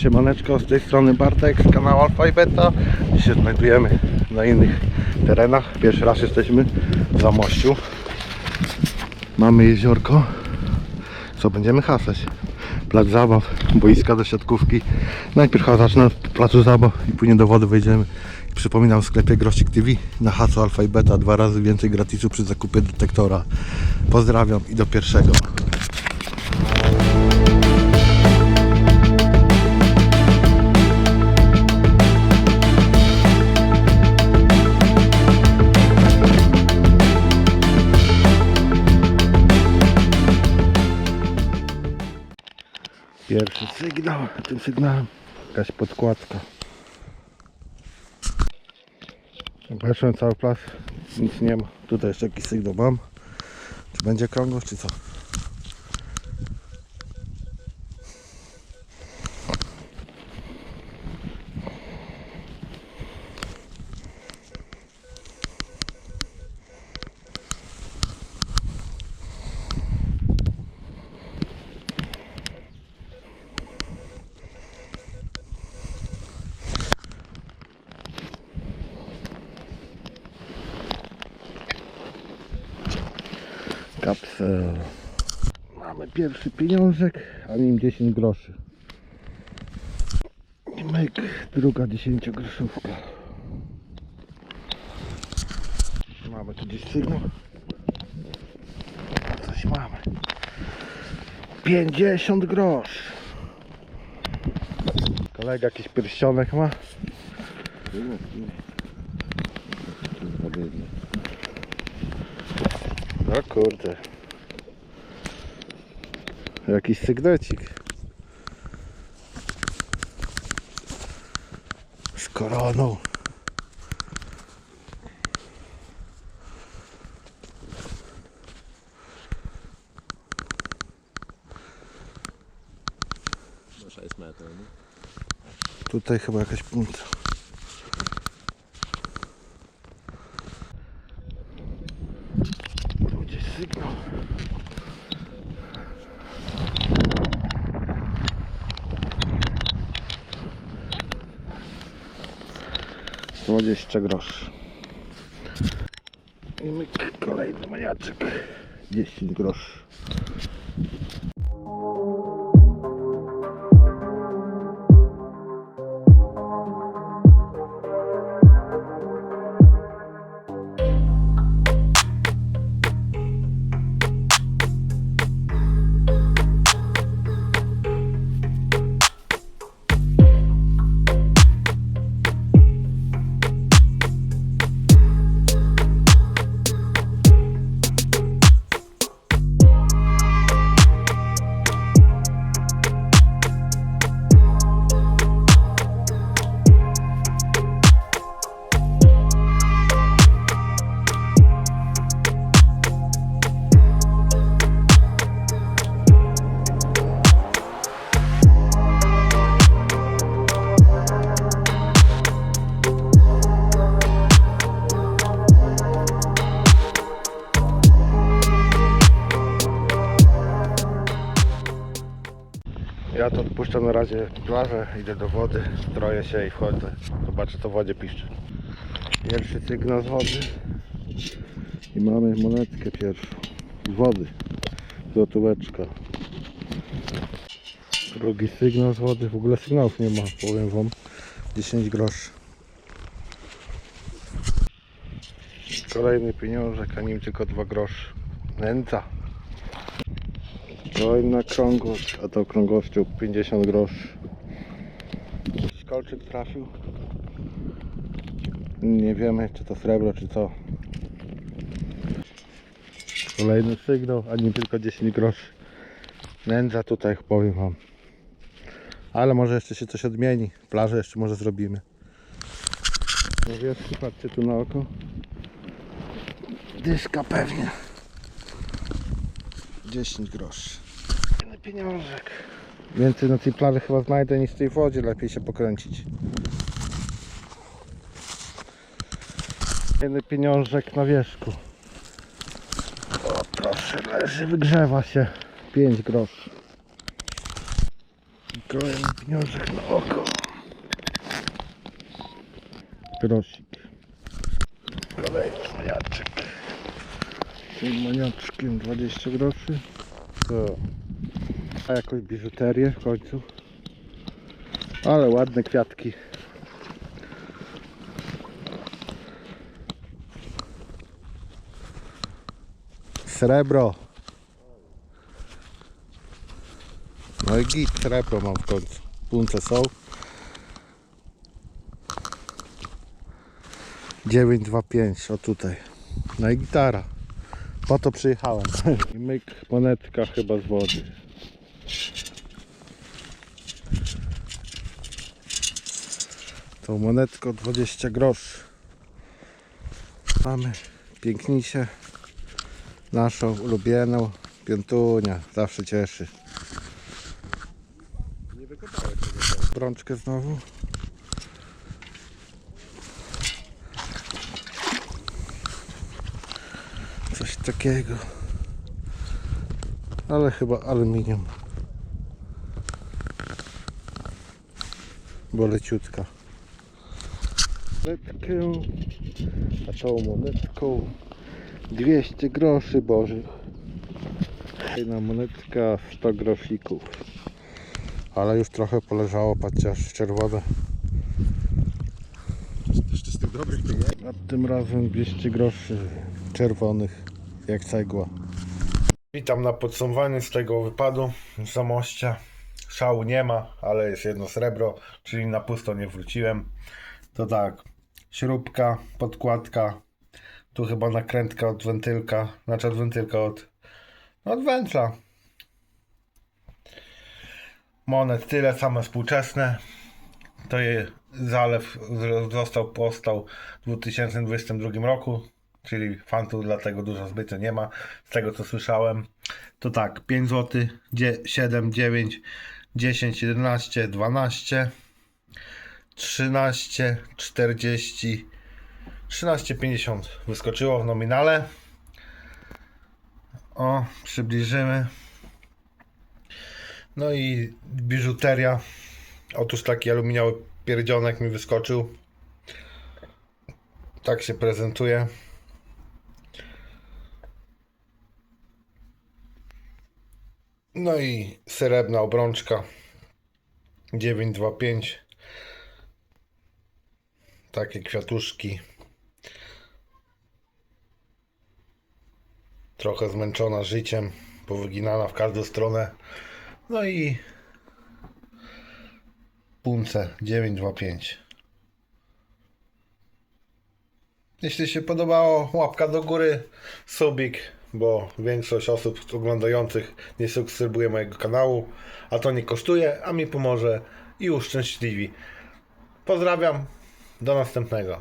siemaneczko, z tej strony Bartek z kanału Alfa i Beta. Dzisiaj znajdujemy na innych terenach. Pierwszy raz jesteśmy w Zamościu. Mamy jeziorko. Co, będziemy hasać? Plac zabaw, boiska do siatkówki. Najpierw zacznę od placu zabaw i później do wody wejdziemy. Przypominam w sklepie Grosik TV na hacu Alfa i Beta dwa razy więcej gratisu przy zakupie detektora. Pozdrawiam i do pierwszego. Pierwszy sygnał, tym sygnałem jakaś podkładka. Patrzę cały plac, nic nie ma. Tutaj jeszcze jakiś sygnał mam. Czy będzie krągłość, czy co? Kapsel. Mamy pierwszy pieniążek, a nim 10 groszy. I myk, druga 10 groszówka. Mamy tu gdzieś sygnał. Coś mamy. 50 grosz. Kolega jakiś pierścionek ma. O kurde. Jakiś sygnecik. Z koroną. 6 metrów, nie? Tutaj chyba jakaś punta. Tu gdzieś sygnał. Dwadzieścia groszy. I myk, kolejny maniaczek. 10 groszy. Ja to odpuszczam na razie plażę, idę do wody, stroję się i wchodzę. Zobaczę co w wodzie piszczy. Pierwszy sygnał z wody. I mamy monetkę pierwszą. Z wody. Złotóweczka. Drugi sygnał z wody. W ogóle sygnałów nie ma, powiem wam. 10 groszy. Kolejny pieniążek, a nim tylko 2 groszy. Nędza. Kolejna krągłość, a to krągłością 50 groszy. Kolczyk trafił. Nie wiemy czy to srebro czy co. Kolejny sygnał, a nie tylko 10 groszy. Nędza tutaj powiem wam. Ale może jeszcze się coś odmieni. Plażę jeszcze może zrobimy. No wiesz, patrzcie tu na oko. Dyszka pewnie. 10 groszy. Pieniążek. Więcej na tej plaży chyba znajdę niż w tej wodzie. Lepiej się pokręcić. Fajny pieniążek na wierzchu. O proszę, leży, wygrzewa się. 5 groszy. Kolejny pieniążek na oko. Grosik. Kolejny maniaczek. Tym maniaczkiem 20 groszy. To. A jakąś biżuterię w końcu. Ale ładne kwiatki. Srebro. No i git, srebro mam w końcu. Punce są. 925, o tutaj. No i gitara. Po to przyjechałem. I myk, monetka chyba z wody. Tą monetką 20 groszy. Mamy pięknisie. Naszą ulubioną piątunia. Zawsze cieszy. Brączkę znowu. Coś takiego. Ale chyba aluminium. Bo leciutka. Monetkę, a tą monetką 200 groszy bożych. Jedna monetka 100 groszików. Ale już trochę poleżało, patrzcie, aż czerwone. Jeszcze z tych dobrych pieniędzy. A tym razem 200 groszy czerwonych, jak cegła. Witam na podsumowaniu z tego wypadu z Zamościa. Szału nie ma, ale jest jedno srebro, czyli na pusto nie wróciłem. To tak, śrubka, podkładka, tu chyba nakrętka od wentylka, znaczy od wentylka od, no od wętla. Monet tyle, same współczesne. To je zalew został powstał w 2022 roku, czyli fantów dlatego dużo zbytnio nie ma. Z tego co słyszałem, to tak 5 zł, 7, 9, 10, 11, 12, 13, 40, 13,50 wyskoczyło w nominale. O, przybliżymy. No i biżuteria. Otóż taki aluminiowy pierdzionek mi wyskoczył. Tak się prezentuje. No i srebrna obrączka 925. Takie kwiatuszki. Trochę zmęczona życiem, powyginana w każdą stronę. No i punce 925. Jeśli się podobało, łapka do góry, subik, bo większość osób oglądających nie subskrybuje mojego kanału, a to nie kosztuje, a mi pomoże i uszczęśliwi. Pozdrawiam, do następnego.